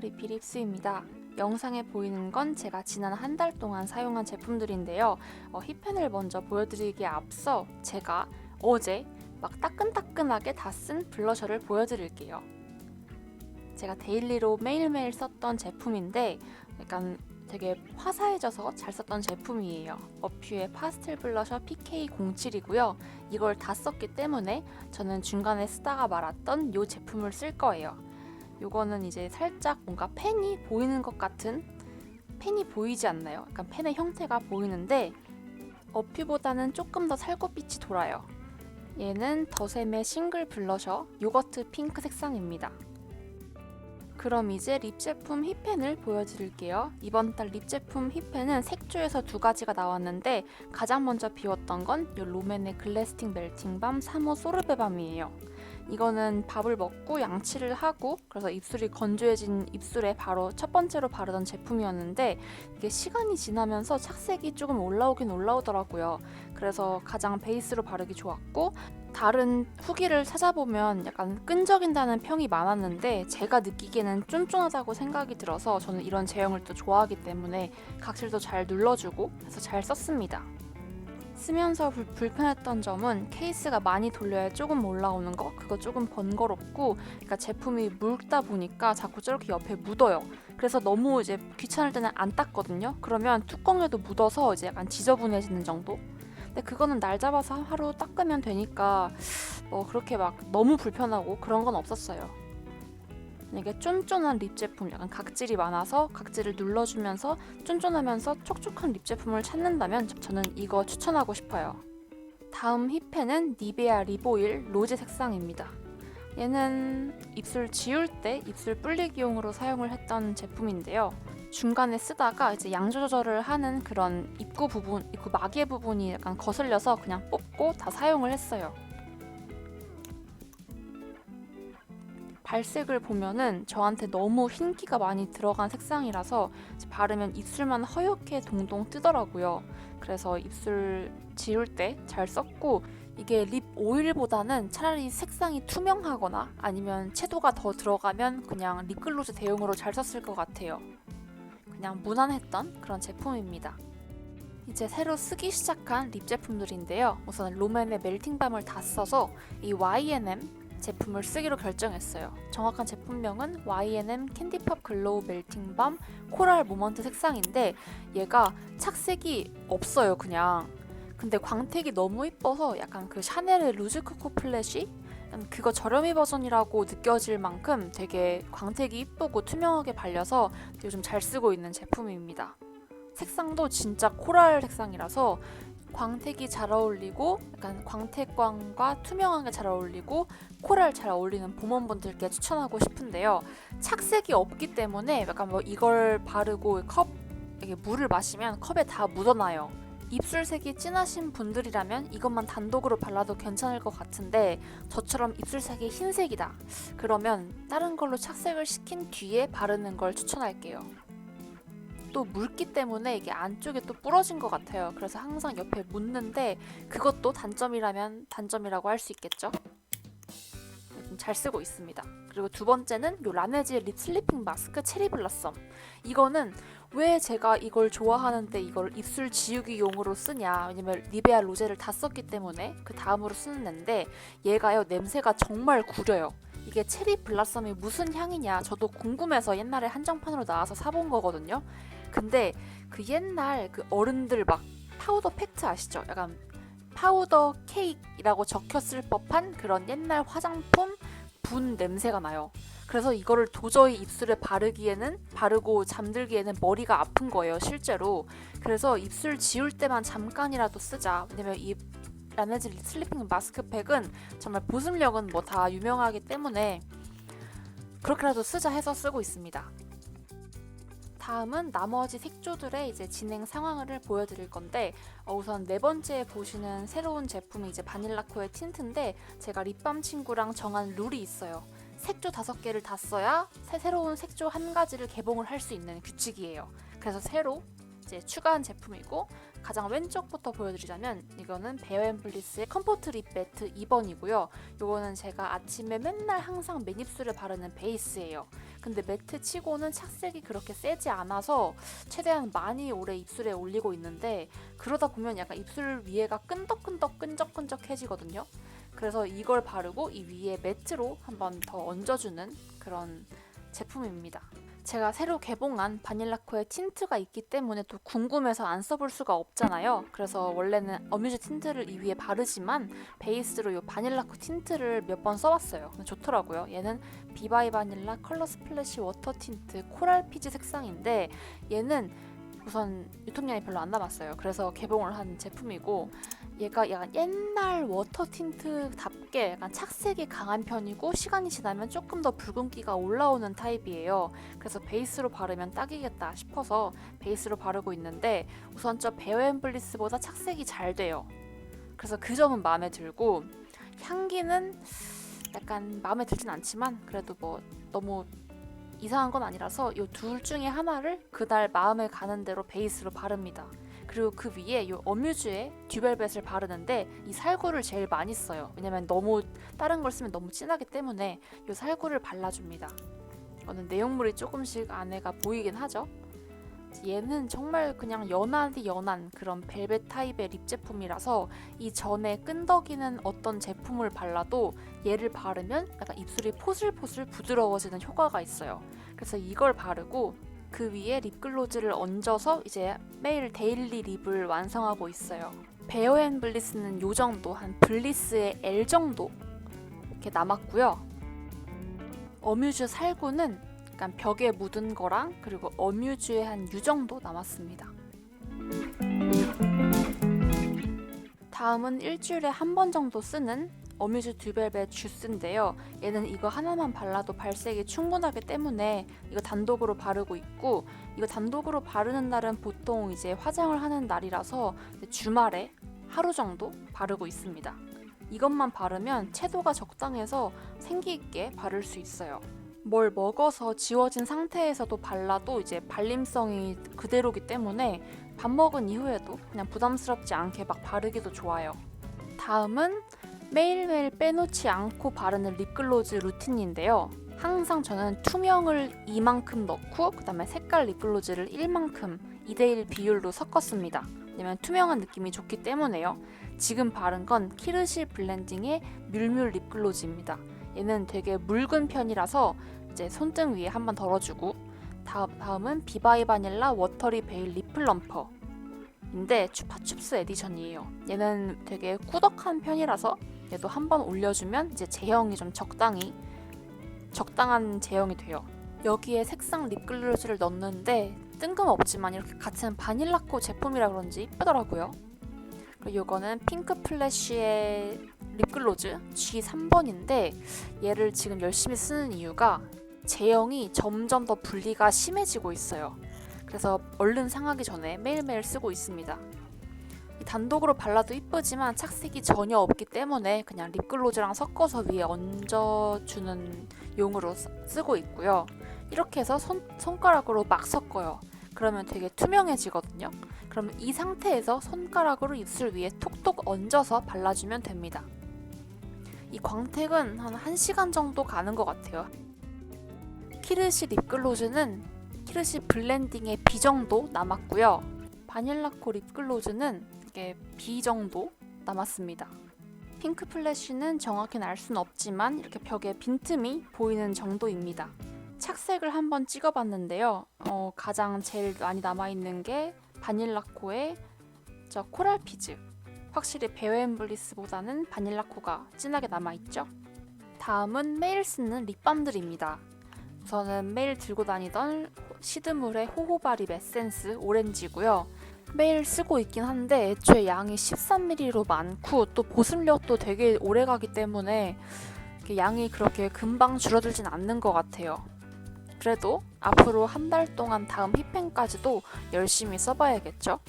리필 입수입니다. 영상에 보이는 건 제가 지난 한 달 동안 사용한 제품들인데요. 어, 힙펜을 먼저 보여드리기에 앞서 제가 어제 막 따끈따끈하게 다 쓴 블러셔를 보여드릴게요. 제가 데일리로 매일매일 썼던 제품인데 약간 되게 화사해져서 잘 썼던 제품이에요. 어퓨의 파스텔 블러셔 PK07이고요. 이걸 다 썼기 때문에 저는 중간에 쓰다가 말았던 이 제품을 쓸 거예요. 요거는 이제 살짝 뭔가 펜이 보이는 것 같은 펜이 보이지 않나요? 약간 펜의 형태가 보이는데 어퓨보다는 조금 더 살구빛이 돌아요. 얘는 더샘의 싱글 블러셔 요거트 핑크 색상입니다. 그럼 이제 립 제품 힙펜을 보여드릴게요. 이번 달 립 제품 힙펜은 색조에서 두 가지가 나왔는데 가장 먼저 비웠던 건이 롬앤의 글래스틱 멜팅밤 3호 소르베밤이에요. 이거는 밥을 먹고 양치를 하고 그래서 입술이 건조해진 입술에 바로 첫 번째로 바르던 제품이었는데 이게 시간이 지나면서 착색이 조금 올라오긴 올라오더라고요. 그래서 가장 베이스로 바르기 좋았고 다른 후기를 찾아보면 약간 끈적인다는 평이 많았는데 제가 느끼기에는 쫀쫀하다고 생각이 들어서 저는 이런 제형을 또 좋아하기 때문에 각질도 잘 눌러주고 해서 잘 썼습니다. 쓰면서 불, 불편했던 점은 케이스가 많이 돌려야 조금 올라오는 거 그거 조금 번거롭고 그러니까 제품이 묽다 보니까 자꾸 저렇게 옆에 묻어요. 그래서 너무 이제 귀찮을 때는 안 닦거든요. 그러면 뚜껑에도 묻어서 이제 약간 지저분해지는 정도. 근데 그거는 날 잡아서 하루 닦으면 되니까 뭐 그렇게 막 너무 불편하고 그런 건 없었어요. 이게 쫀쫀한 립 제품, 약간 각질이 많아서 각질을 눌러주면서 쫀쫀하면서 촉촉한 립 제품을 찾는다면 저는 이거 추천하고 싶어요. 다음 힙펜은 니베아 립오일 로제 색상입니다. 얘는 입술 지울 때 입술 불리기용으로 사용을 했던 제품인데요. 중간에 쓰다가 이제 양조 조절을 하는 그런 입구 부분, 입구 마개 부분이 약간 거슬려서 그냥 뽑고 다 사용을 했어요. 발색을 보면은 저한테 너무 흰기가 많이 들어간 색상이라서 바르면 입술만 허옇게 동동 뜨더라고요. 그래서 입술 지울 때 잘 썼고 이게 립 오일보다는 차라리 색상이 투명하거나 아니면 채도가 더 들어가면 그냥 립글로즈 대용으로 잘 썼을 것 같아요. 그냥 무난했던 그런 제품입니다. 이제 새로 쓰기 시작한 립 제품들인데요. 우선 롬앤의 멜팅밤을 다 써서 이 Y&M 제품을 쓰기로 결정했어요. 정확한 제품명은 Y&M 캔디팝 글로우 멜팅밤 코랄 모먼트 색상인데 얘가 착색이 없어요, 그냥. 근데 광택이 너무 이뻐서 약간 그 샤넬의 루즈 코코 플래시 그거 저렴이 버전이라고 느껴질 만큼 되게 광택이 이쁘고 투명하게 발려서 요즘 잘 쓰고 있는 제품입니다. 색상도 진짜 코랄 색상이라서 광택이 잘 어울리고 약간 광택광과 투명한 게 잘 어울리고 코랄 잘 어울리는 봄원분들께 추천하고 싶은데요. 착색이 없기 때문에 약간 뭐 이걸 바르고 컵 이게 물을 마시면 컵에 다 묻어나요. 입술색이 진하신 분들이라면 이것만 단독으로 발라도 괜찮을 것 같은데 저처럼 입술색이 흰색이다. 그러면 다른 걸로 착색을 시킨 뒤에 바르는 걸 추천할게요. 또 묽기 때문에 이게 안쪽에 또 부러진 것 같아요. 그래서 항상 옆에 묻는데 그것도 단점이라면 단점이라고 할 수 있겠죠. 좀 잘 쓰고 있습니다. 그리고 두 번째는 요 라네즈 립 슬리핑 마스크 체리 블라썸. 이거는 왜 제가 이걸 좋아하는데 이걸 입술 지우기용으로 쓰냐? 왜냐면 리베아 로제를 다 썼기 때문에 그 다음으로 쓰는 앤데 얘가요 냄새가 정말 구려요. 이게 체리 블라썸이 무슨 향이냐? 저도 궁금해서 옛날에 한정판으로 나와서 사본 거거든요. 근데 그 옛날 그 어른들 막 파우더 팩트 아시죠? 약간 파우더 케이크라고 적혔을 법한 그런 옛날 화장품 분 냄새가 나요. 그래서 이거를 도저히 입술에 바르기에는 바르고 잠들기에는 머리가 아픈 거예요, 실제로. 그래서 입술 지울 때만 잠깐이라도 쓰자. 왜냐면 이 라네즈 슬리핑 마스크팩은 정말 보습력은 뭐 다 유명하기 때문에 그렇게라도 쓰자 해서 쓰고 있습니다. 다음은 나머지 색조들의 이제 진행 상황을 보여드릴 건데 어, 우선 네 번째 보시는 새로운 제품이 이제 바닐라코의 틴트인데 제가 립밤 친구랑 정한 룰이 있어요. 색조 다섯 개를 다 써야 새, 새로운 색조 한 가지를 개봉을 할 수 있는 규칙이에요. 그래서 새로 이제 추가한 제품이고 가장 왼쪽부터 보여드리자면 이거는 베어앤블리스의 컴포트 립 매트 2번이고요. 이거는 제가 아침에 맨날 항상 맨입술에 바르는 베이스예요. 근데 매트 치고는 착색이 그렇게 세지 않아서 최대한 많이 오래 입술에 올리고 있는데 그러다 보면 약간 입술 위에가 끈덕끈덕 끈적끈적해지거든요. 그래서 이걸 바르고 이 위에 매트로 한번 더 얹어주는 그런 제품입니다. 제가 새로 개봉한 바닐라코의 틴트가 있기 때문에 또 궁금해서 안 써볼 수가 없잖아요. 그래서 원래는 어뮤즈 틴트를 이 위에 바르지만 베이스로 이 바닐라코 틴트를 몇 번 써봤어요. 좋더라고요. 얘는 비바이 바닐라 컬러 스플래시 워터 틴트 코랄 피지 색상인데 얘는 우선 유통기한이 별로 안 남았어요. 그래서 개봉을 한 제품이고 얘가 약간 옛날 워터 틴트답게 약간 착색이 강한 편이고 시간이 지나면 조금 더 붉은기가 올라오는 타입이에요. 그래서 베이스로 바르면 딱이겠다 싶어서 베이스로 바르고 있는데 우선 저 베어 엠블리스보다 착색이 잘 돼요. 그래서 그 점은 마음에 들고 향기는 약간 마음에 들진 않지만 그래도 뭐 너무 이상한 건 아니라서 이 둘 중에 하나를 그날 마음에 가는 대로 베이스로 바릅니다. 그리고 그 위에 이 어뮤즈의 듀벨벳을 바르는데 이 살구를 제일 많이 써요. 왜냐면 너무 다른 걸 쓰면 너무 진하기 때문에 이 살구를 발라줍니다. 이거는 내용물이 조금씩 안에가 보이긴 하죠. 얘는 정말 그냥 연하디 연한 그런 벨벳 타입의 립 제품이라서 이 전에 끈덕이는 어떤 제품을 발라도 얘를 바르면 약간 입술이 포슬포슬 부드러워지는 효과가 있어요. 그래서 이걸 바르고 그 위에 립글로즈를 얹어서 이제 매일 데일리 립을 완성하고 있어요. 베어앤 블리스는 요 정도 한 블리스의 L 정도 이렇게 남았고요. 어뮤즈 살구는 약간 벽에 묻은 거랑 그리고 어뮤즈의 한 유 정도 남았습니다. 다음은 일주일에 한 번 정도 쓰는 어뮤즈 듀벨벳 주스인데요. 얘는 이거 하나만 발라도 발색이 충분하기 때문에 이거 단독으로 바르고 있고 이거 단독으로 바르는 날은 보통 이제 화장을 하는 날이라서 주말에 하루 정도 바르고 있습니다. 이것만 바르면 채도가 적당해서 생기 있게 바를 수 있어요. 뭘 먹어서 지워진 상태에서도 발라도 이제 발림성이 그대로기 때문에 밥 먹은 이후에도 그냥 부담스럽지 않게 막 바르기도 좋아요. 다음은 매일매일 빼놓지 않고 바르는 립글로즈 루틴인데요. 항상 저는 투명을 이만큼 넣고 그다음에 색깔 립글로즈를 1만큼 2대1 비율로 섞었습니다. 왜냐면 투명한 느낌이 좋기 때문에요. 지금 바른 건 키르시 블렌딩의 뮬뮬 립글로즈입니다. 얘는 되게 묽은 편이라서 이제 손등 위에 한번 덜어주고 다음, 다음은 비바이 바닐라 워터리 베일 립 플럼퍼 인데 추파춥스 에디션이에요. 얘는 되게 꾸덕한 편이라서 얘도 한 번 올려주면 이제 제형이 좀 적당히 적당한 제형이 돼요. 여기에 색상 립글로즈를 넣는데 뜬금없지만 이렇게 같은 바닐라코 제품이라 그런지 이쁘더라고요. 그리고 이거는 핑크 플래쉬의 립글로즈 G3번인데 얘를 지금 열심히 쓰는 이유가 제형이 점점 더 분리가 심해지고 있어요. 그래서 얼른 상하기 전에 매일매일 쓰고 있습니다. 이 단독으로 발라도 이쁘지만 착색이 전혀 없기 때문에 그냥 립글로즈랑 섞어서 위에 얹어주는 용으로 쓰- 쓰고 있고요. 이렇게 해서 손, 손가락으로 막 섞어요. 그러면 되게 투명해지거든요. 그러면 이 상태에서 손가락으로 입술 위에 톡톡 얹어서 발라주면 됩니다. 이 광택은 한 1시간 정도 가는 것 같아요. 키르시 립글로즈는 키르시 블렌딩의 B 정도 남았고요. 바닐라코 립글로즈는 이게 B 정도 남았습니다. 핑크 플래쉬는 정확히는 알 수는 없지만 이렇게 벽에 빈틈이 보이는 정도입니다. 착색을 한번 찍어봤는데요. 어, 가장 제일 많이 남아있는 게 바닐라코의 저 코랄 피즈. 확실히 베어앤블리스보다는 바닐라코가 진하게 남아있죠. 다음은 매일 쓰는 립밤들입니다. 우선은 매일 들고 다니던 시드물의 호호바 립 에센스 오렌지고요. 매일 쓰고 있긴 한데 애초에 양이 13ml로 많고 또 보습력도 되게 오래 가기 때문에 양이 그렇게 금방 줄어들진 않는 것 같아요. 그래도 앞으로 한 달 동안 다음 힙펜까지도 열심히 써봐야겠죠.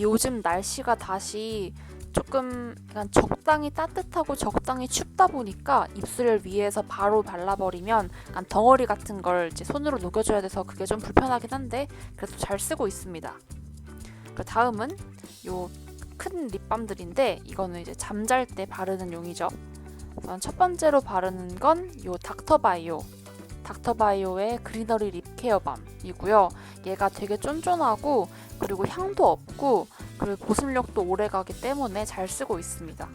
요즘 날씨가 다시 조금 약간 적당히 따뜻하고 적당히 춥다 보니까 입술 위에서 바로 발라버리면 약간 덩어리 같은 걸 이제 손으로 녹여줘야 돼서 그게 좀 불편하긴 한데 그래도 잘 쓰고 있습니다. 그 다음은 요 큰 립밤들인데 이거는 이제 잠잘 때 바르는 용이죠. 우선 첫 번째로 바르는 건 요 닥터바이오 닥터바이오의 그리너리 립 케어밤이고요. 얘가 되게 쫀쫀하고 그리고 향도 없고 그리고 보습력도 오래가기 때문에 잘 쓰고 있습니다.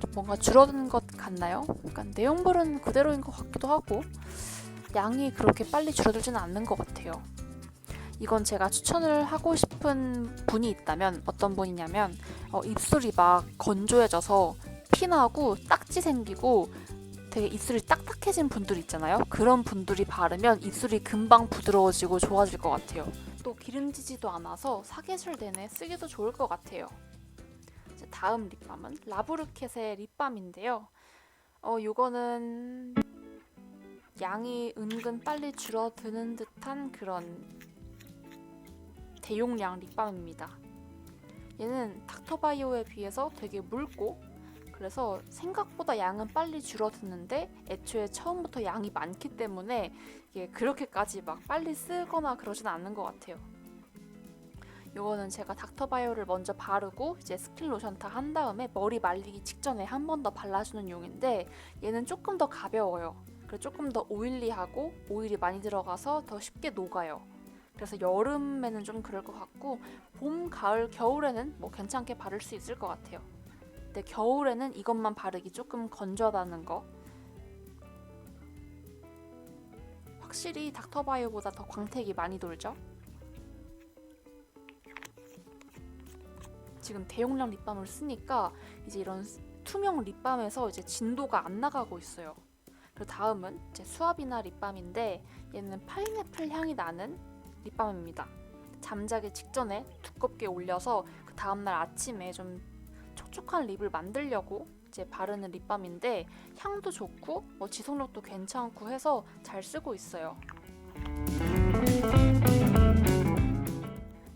좀 뭔가 줄어든 것 같나요? 약간 내용물은 그대로인 것 같기도 하고 양이 그렇게 빨리 줄어들지는 않는 것 같아요. 이건 제가 추천을 하고 싶은 분이 있다면 어떤 분이냐면 어, 입술이 막 건조해져서 피나고 딱지 생기고 되게 입술이 딱딱해진 분들 있잖아요. 그런 분들이 바르면 입술이 금방 부드러워지고 좋아질 것 같아요. 또 기름지지도 않아서 사계절 내내 쓰기도 좋을 것 같아요. 다음 립밤은 라브르켓의 립밤인데요. 어, 요거는 양이 은근 빨리 줄어드는 듯한 그런 대용량 립밤입니다. 얘는 닥터바이오에 비해서 되게 묽고 그래서 생각보다 양은 빨리 줄어드는데 애초에 처음부터 양이 많기 때문에 이게 그렇게까지 막 빨리 쓰거나 그러진 않는 것 같아요. 요거는 제가 닥터바이오를 먼저 바르고 이제 스킨 로션 다 한 다음에 머리 말리기 직전에 한 번 더 발라주는 용인데 얘는 조금 더 가벼워요. 그리고 조금 더 오일리하고 오일이 많이 들어가서 더 쉽게 녹아요. 그래서 여름에는 좀 그럴 것 같고 봄, 가을, 겨울에는 뭐 괜찮게 바를 수 있을 것 같아요. 근데 겨울에는 이것만 바르기 조금 건조하다는 거. 확실히 닥터바이오보다 더 광택이 많이 돌죠. 지금 대용량 립밤을 쓰니까 이제 이런 투명 립밤에서 이제 진도가 안 나가고 있어요. 그리고 다음은 이제 수아비나 립밤인데 얘는 파인애플 향이 나는 립밤입니다. 잠자기 직전에 두껍게 올려서 그 다음날 아침에 좀 촉촉한 립을 만들려고 이제 바르는 립밤인데 향도 좋고 뭐 지속력도 괜찮고 해서 잘 쓰고 있어요.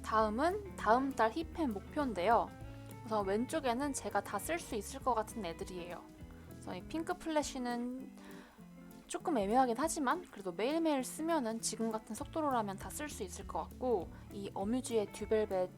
다음은 다음 달 힙앤 목표인데요. 우선 왼쪽에는 제가 다 쓸 수 있을 것 같은 애들이에요. 그래서 이 핑크 플래시는 조금 애매하긴 하지만 그래도 매일매일 쓰면은 지금 같은 속도로라면 다 쓸 수 있을 것 같고 이 어뮤즈의 듀벨벳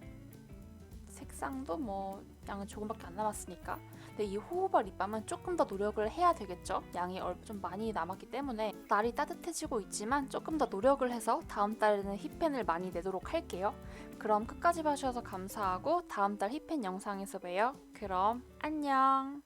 색상도 뭐 양은 조금밖에 안 남았으니까. 근데 이 호호바 립밤은 조금 더 노력을 해야 되겠죠? 양이 얼- 좀 많이 남았기 때문에. 날이 따뜻해지고 있지만 조금 더 노력을 해서 다음 달에는 힙펜을 많이 내도록 할게요. 그럼 끝까지 봐주셔서 감사하고 다음 달 힙펜 영상에서 봬요. 그럼 안녕